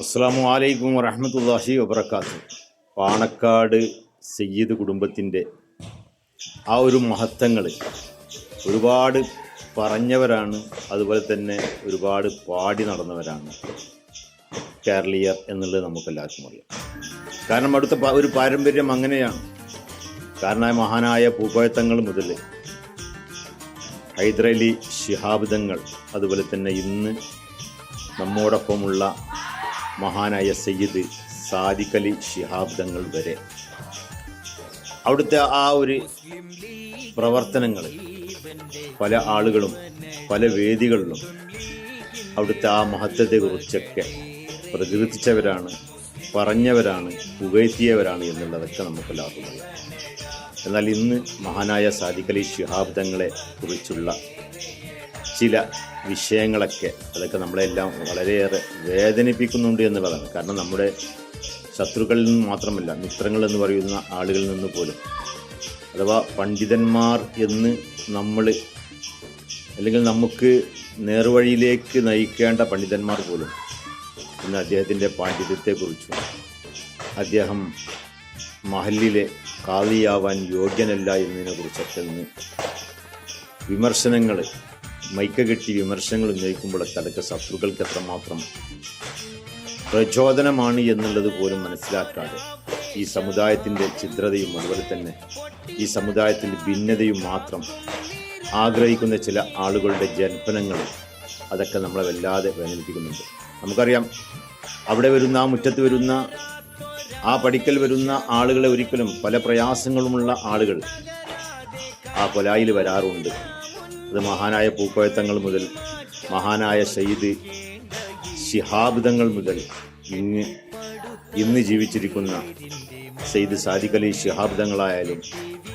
അസ്സാം വലൈക്കും വറഹമത്തല്ലാഹി വബർക്കാത്തു പാണക്കാട് സയ്യിദ് കുടുംബത്തിന്റെ ആ ഒരു മഹത്വങ്ങൾ ഒരുപാട് പറഞ്ഞവരാണ് അതുപോലെ തന്നെ ഒരുപാട് പാടി നടന്നവരാണ് കേരളീയർ എന്നുള്ളത് നമുക്കെല്ലാവർക്കും അറിയാം. കാരണം അടുത്ത ഒരു പാരമ്പര്യം അങ്ങനെയാണ്. കാരണം മഹാനായ പൂക്കോയത്തങ്ങൾ മുതൽ ഹൈദരലി ശിഹാബ് തങ്ങൾ അതുപോലെ തന്നെ ഇന്ന് നമ്മോടൊപ്പമുള്ള മഹാനായ സയ്യിദ് സാദിഖലി ശിഹാബ് തങ്ങൾ വരെ. അവിടുത്തെ ആ ഒരു പ്രവർത്തനങ്ങൾ പല ആളുകളും പല വേദികളിലും അവിടുത്തെ ആ മഹത്വത്തെക്കുറിച്ചൊക്കെ പ്രകീർത്തിച്ചവരാണ് പറഞ്ഞവരാണ് പുകഴ്ത്തിയവരാണ് എന്നുള്ളതൊക്കെ നമുക്ക് അറിയാം. എന്നാൽ ഇന്ന് മഹാനായ സാദിഖലി ശിഹാബ് തങ്ങളെ കുറിച്ചുള്ള ചില വിഷയങ്ങളൊക്കെ അതൊക്കെ നമ്മളെല്ലാം വളരെയേറെ വേദനിപ്പിക്കുന്നുണ്ട് എന്നുള്ളതാണ്. കാരണം നമ്മുടെ ശത്രുക്കളിൽ നിന്ന് മാത്രമല്ല മിത്രങ്ങൾ എന്ന് പറയുന്ന ആളുകളിൽ നിന്ന് പോലും. അഥവാ പണ്ഡിതന്മാർ എന്ന് നമ്മൾ അല്ലെങ്കിൽ നമുക്ക് നേർവഴിയിലേക്ക് നയിക്കേണ്ട പണ്ഡിതന്മാർ പോലും ഇന്ന് അദ്ദേഹത്തിന്റെ പാണ്ഡിത്യത്തെക്കുറിച്ചും അദ്ദേഹം മഹലിലെ കാളിയാവാൻ യോഗ്യനല്ല എന്നതിനെക്കുറിച്ചൊക്കെ ഇന്ന് വിമർശനങ്ങൾ മൈക്ക കെട്ടി വിമർശനങ്ങൾ ഉന്നയിക്കുമ്പോഴൊക്കെ അതൊക്കെ ശത്രുക്കൾക്ക് എത്രമാത്രം പ്രചോദനമാണ് എന്നുള്ളത് പോലും മനസ്സിലാക്കാതെ ഈ സമുദായത്തിന്റെ ചിത്രതയും അതുപോലെ തന്നെ ഈ സമുദായത്തിന്റെ ഭിന്നതയും മാത്രം ആഗ്രഹിക്കുന്ന ചില ആളുകളുടെ ജൽപ്പനങ്ങളും അതൊക്കെ നമ്മളെ വല്ലാതെ വേദനിപ്പിക്കുന്നുണ്ട്. നമുക്കറിയാം അവിടെ വരുന്ന ആ മുറ്റത്ത് വരുന്ന ആ പഠിക്കൽ വരുന്ന ആളുകളെ ഒരിക്കലും പല പ്രയാസങ്ങളുമുള്ള ആളുകൾ ആ കൊലായിൽ വരാറുണ്ട്. അത് മഹാനായ പൂക്കോയത്തങ്ങൾ മുതൽ മഹാനായ സയ്യിദ് ശിഹാബ്ദങ്ങൾ മുതൽ ഇന്ന് ഇന്ന് ജീവിച്ചിരിക്കുന്ന സയ്യിദ് സാദിഖ് അലി ശിഹാബിതങ്ങളായാലും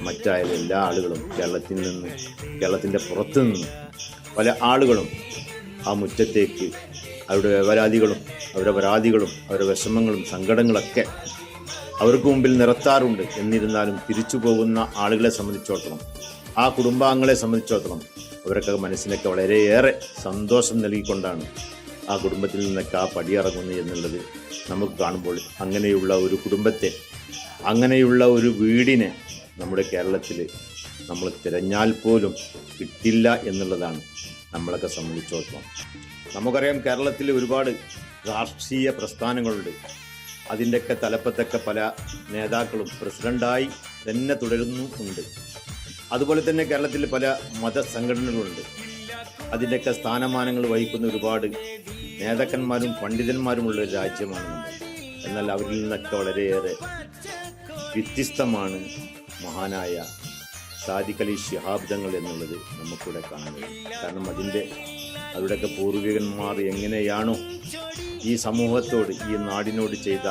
മറ്റായാലും എല്ലാ ആളുകളും കേരളത്തിൽ നിന്ന് കേരളത്തിന്റെ പുറത്തു നിന്ന് പല ആളുകളും ആ മുറ്റത്തേക്ക് അവരുടെ പരാതികളും അവരുടെ പരാതികളും അവരുടെ വിഷമങ്ങളും സങ്കടങ്ങളൊക്കെ അവർക്ക് മുമ്പിൽ നിറത്താറുണ്ട് എന്നിരുന്നാലും തിരിച്ചു പോകുന്ന ആളുകളെ സംബന്ധിച്ചിടത്തോളം ആ കുടുംബാംഗങ്ങളെ സംബന്ധിച്ചിടത്തോളം അവരൊക്കെ മനസ്സിനൊക്കെ വളരെയേറെ സന്തോഷം നൽകിക്കൊണ്ടാണ് ആ കുടുംബത്തിൽ നിന്നൊക്കെ ആ പടിയിറങ്ങുന്നത് എന്നുള്ളത് നമുക്ക് കാണുമ്പോൾ അങ്ങനെയുള്ള ഒരു കുടുംബത്തെ അങ്ങനെയുള്ള ഒരു വീടിനെ നമ്മുടെ കേരളത്തിൽ നമ്മൾ തിരഞ്ഞാൽ പോലും കിട്ടില്ല എന്നുള്ളതാണ് നമ്മളൊക്കെ സംബന്ധിച്ചിടത്തോളം. നമുക്കറിയാം കേരളത്തിൽ ഒരുപാട് രാഷ്ട്രീയ പ്രസ്ഥാനങ്ങളുണ്ട്. അതിന്റെയൊക്കെ തലപ്പത്തൊക്കെ പല നേതാക്കളും പ്രസിഡന്റായി തന്നെ തുടരുന്നു ഉണ്ട് അതുപോലെ തന്നെ കേരളത്തിൽ പല മതസംഘടനകളുണ്ട്. അതിന്റെയൊക്കെ സ്ഥാനമാനങ്ങൾ വഹിക്കുന്ന ഒരുപാട് നേതാക്കന്മാരും പണ്ഡിതന്മാരുമുള്ള ഒരു രാജ്യമാണ്. എന്നാൽ അവരിൽ നിന്നൊക്കെ വളരെയേറെ വ്യത്യസ്തമാണ് മഹാനായ സാദിഖ് അലി ശിഹാബ്ദങ്ങൾ എന്നുള്ളത് നമുക്കിവിടെ കഴിയും. കാരണം അതിന്റെ അവരുടെയൊക്കെ പൂർവികന്മാർ എങ്ങനെയാണോ ഈ സമൂഹത്തോട് ഈ നാടിനോട് ചെയ്ത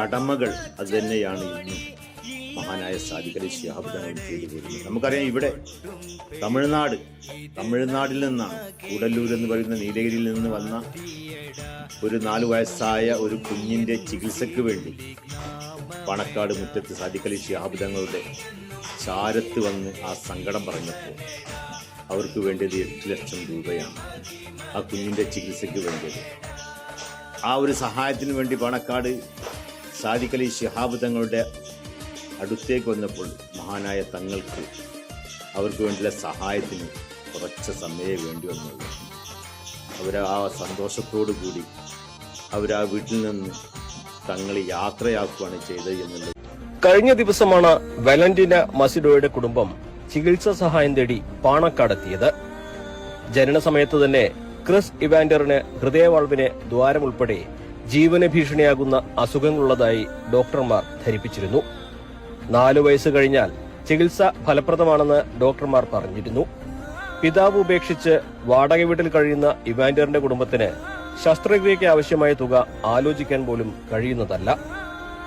കടമകൾ അത് തന്നെയാണ് ഇന്നും മഹാനായ സാദിഖലി ശിഹാബ്ദങ്ങൾ ചെയ്തു നമുക്കറിയാം ഇവിടെ തമിഴ്നാട് തമിഴ്നാട്ടിൽ നിന്നാണ് കൂടല്ലൂർ എന്ന് പറയുന്ന നീലഗിരിയിൽ നിന്ന് വന്ന ഒരു നാല് വയസ്സായ ഒരു കുഞ്ഞിന്റെ ചികിത്സയ്ക്ക് വേണ്ടി പണക്കാട് മുറ്റത്ത് സാദിഖലി അലി ശിഹാബ് തങ്ങളുടെ ചാരത്ത് വന്ന് ആ സങ്കടം പറഞ്ഞപ്പോൾ അവർക്ക് വേണ്ടത് എട്ട് ലക്ഷം രൂപയാണ് ആ കുഞ്ഞിന്റെ ചികിത്സയ്ക്ക് വേണ്ടത് ആ ഒരു സഹായത്തിന് വേണ്ടി പണക്കാട് സാദിഖലി ശിഹാബ് തങ്ങളുടെ അടുത്തേക്ക് വന്നപ്പോൾ മഹാനായ തങ്ങൾക്ക് അവർക്ക് വേണ്ടിയുള്ള സഹായത്തിന് കുറച്ച് സമയമേ വേണ്ടി വന്നുള്ളൂ. അവർ ആ സന്തോഷത്തോടു കൂടി അവർ ആ വീട്ടിൽ നിന്ന് തങ്ങളെ യാത്രയാക്കുകയാണ് ചെയ്തത് എന്നുള്ളത്. കഴിഞ്ഞ ദിവസമാണ് വലന്റിന മസിഡോയുടെ കുടുംബം ചികിത്സാ സഹായം തേടി പാണക്കാടെത്തിയത്. ജനന സമയത്ത് തന്നെ ക്രിസ് ഇവാൻഡറിന് ഹൃദയവാൾവിന് ദ്വാരം ഉൾപ്പെടെ ജീവന ഭീഷണിയാകുന്ന അസുഖങ്ങളുള്ളതായി ഡോക്ടർമാർ ധരിപ്പിച്ചിരുന്നു. നാലു വയസ്സ് കഴിഞ്ഞാൽ ചികിത്സ ഫലപ്രദമാണെന്ന് ഡോക്ടർമാർ പറഞ്ഞിരുന്നു. പിതാവ് ഉപേക്ഷിച്ച് വാടക വീട്ടിൽ കഴിയുന്ന ഇവാൻഡറിന്റെ കുടുംബത്തിന് ശസ്ത്രക്രിയയ്ക്ക് ആവശ്യമായ തുക ആലോചിക്കാൻ പോലും കഴിയുന്നതല്ല.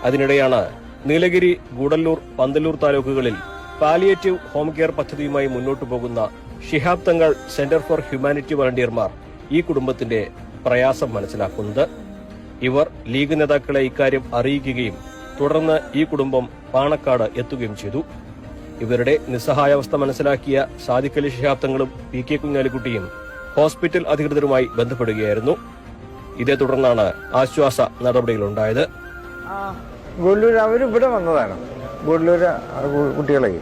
അതിനിടെയാണ് നീലഗിരി ഗൂഡല്ലൂർ പന്തല്ലൂർ താലൂക്കുകളിൽ പാലിയേറ്റീവ് ഹോം കെയർ പദ്ധതിയുമായി മുന്നോട്ടു പോകുന്ന Shihab Thangal centre for humanity വളണ്ടിയർമാർ ഈ കുടുംബത്തിന്റെ പ്രയാസം മനസ്സിലാക്കുന്നത്. ഇവർ ലീഗ് നേതാക്കളെ ഇക്കാര്യം അറിയിക്കുകയും തുടർന്ന് ഈ കുടുംബം പാണക്കാട് എത്തുകയും ചെയ്തു. ഇവരുടെ നിസ്സഹായാവസ്ഥ മനസ്സിലാക്കിയ സാദിഖലി ശിഹാബ്ദങ്ങളും പി കെ കുഞ്ഞാലിക്കുട്ടിയും ഹോസ്പിറ്റൽ അധികൃതരുമായി ബന്ധപ്പെടുകയായിരുന്നു. ഇതേ തുടർന്നാണ് ആശ്വാസ നടപടികളുണ്ടായത്. ഗുഡ്ലൂർ അവർ ഇവിടെ വന്നതാണ്. ഗുഡ്ലൂർ കുട്ടികളെ.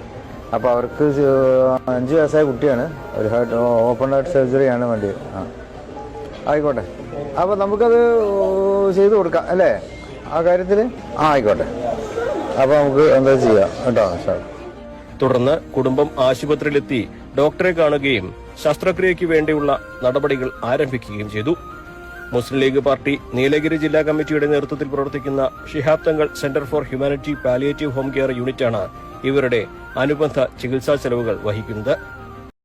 അപ്പോൾ അവർക്ക് അഞ്ച് വയസ്സായ കുട്ടിയാണ്. ഒരു ഹാർട്ട് ഓപ്പൺ ഹാർട്ട് സർജറിയാണ് വേണ്ടി ആ. ആയിക്കോട്ടെ. അപ്പോൾ നമുക്കത് ചെയ്തു കൊടുക്കാം അല്ലേ? ആ കാര്യത്തിൽ ആ ആയിക്കോട്ടെ. അപ്പോൾ നമുക്ക് എന്താ ചെയ്യാം? കേട്ടോ സാർ. തുടർന്ന് കുടുംബം ആശുപത്രിയിലെത്തി ഡോക്ടറെ കാണുകയും ശസ്ത്രക്രിയയ്ക്ക് വേണ്ടിയുള്ള നടപടികൾ ആരംഭിക്കുകയും ചെയ്തു. മുസ്ലിം ലീഗ് പാർട്ടി നീലഗിരി ജില്ലാ കമ്മിറ്റിയുടെ നേതൃത്വത്തിൽ പ്രവർത്തിക്കുന്ന Shihab Thangal centre for humanity palliative home care യൂണിറ്റാണ് ഇവരുടെ അനുബന്ധ ചികിത്സാ ചെലവുകൾ വഹിക്കുന്നത്.